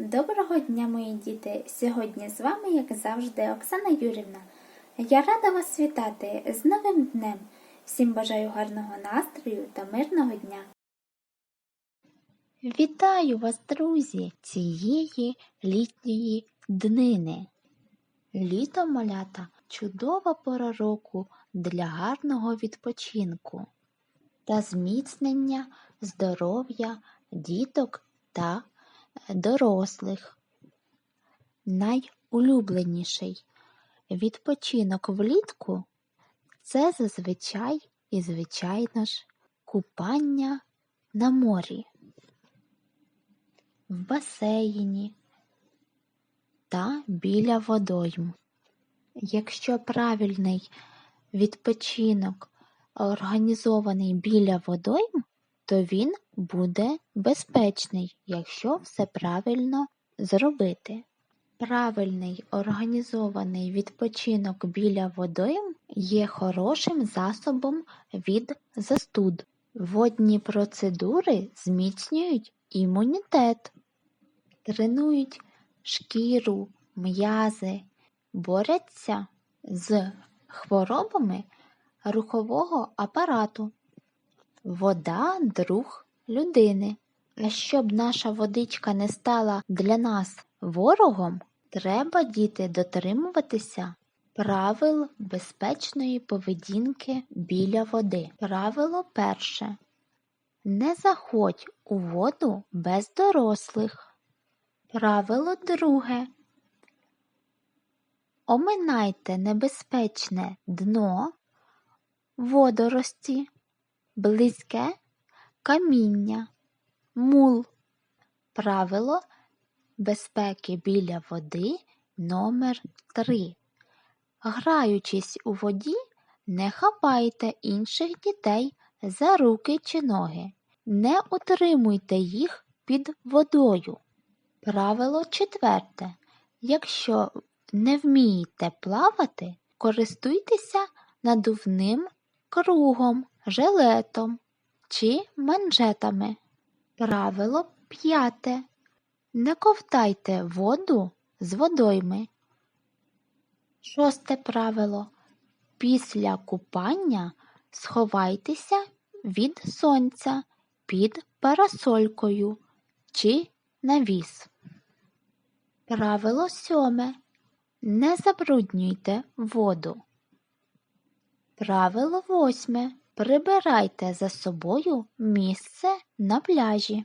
Доброго дня, мої діти! Сьогодні з вами, як завжди, Оксана Юрівна. Я рада вас вітати з новим днем. Всім бажаю гарного настрою та мирного дня. Вітаю вас, друзі, цієї літньої днини. Літо малята чудова пора року для гарного відпочинку та зміцнення здоров'я діток та дорослих. Найулюбленіший відпочинок влітку це зазвичай і звичайно ж купання на морі в басейні та біля водойм. Якщо правильний відпочинок організований біля водойм, то він буде безпечний, якщо все правильно зробити. Правильний організований відпочинок біля водойм є хорошим засобом від застуд. Водні процедури зміцнюють імунітет, тренують шкіру, м'язи, борються з хворобами рухового апарату. Вода друг людини. А щоб наша водичка не стала для нас ворогом, треба діти дотримуватися правил безпечної поведінки біля води. Правило перше. Не заходь у воду без дорослих. Правило друге. Оминайте небезпечне дно, водорості, близьке каміння, мул. Правило безпеки біля води номер 3 Граючись у воді, не хапайте інших дітей за руки чи ноги. Не утримуйте їх під водою. Правило четверте. Якщо не вмієте плавати, користуйтеся надувним кругом, жилетом чи манжетами. Правило п'яте. Не ковтайте воду з водойми. Шосте правило. Після купання сховайтеся від сонця під парасолькою чи навіс. Правило сьоме. Не забруднюйте воду. Правило восьме. Прибирайте за собою місце на пляжі.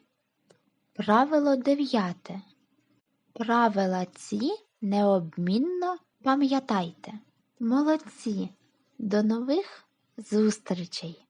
Правило дев'яте. Правила ці необмінно пам'ятайте. Молодці! До нових зустрічей!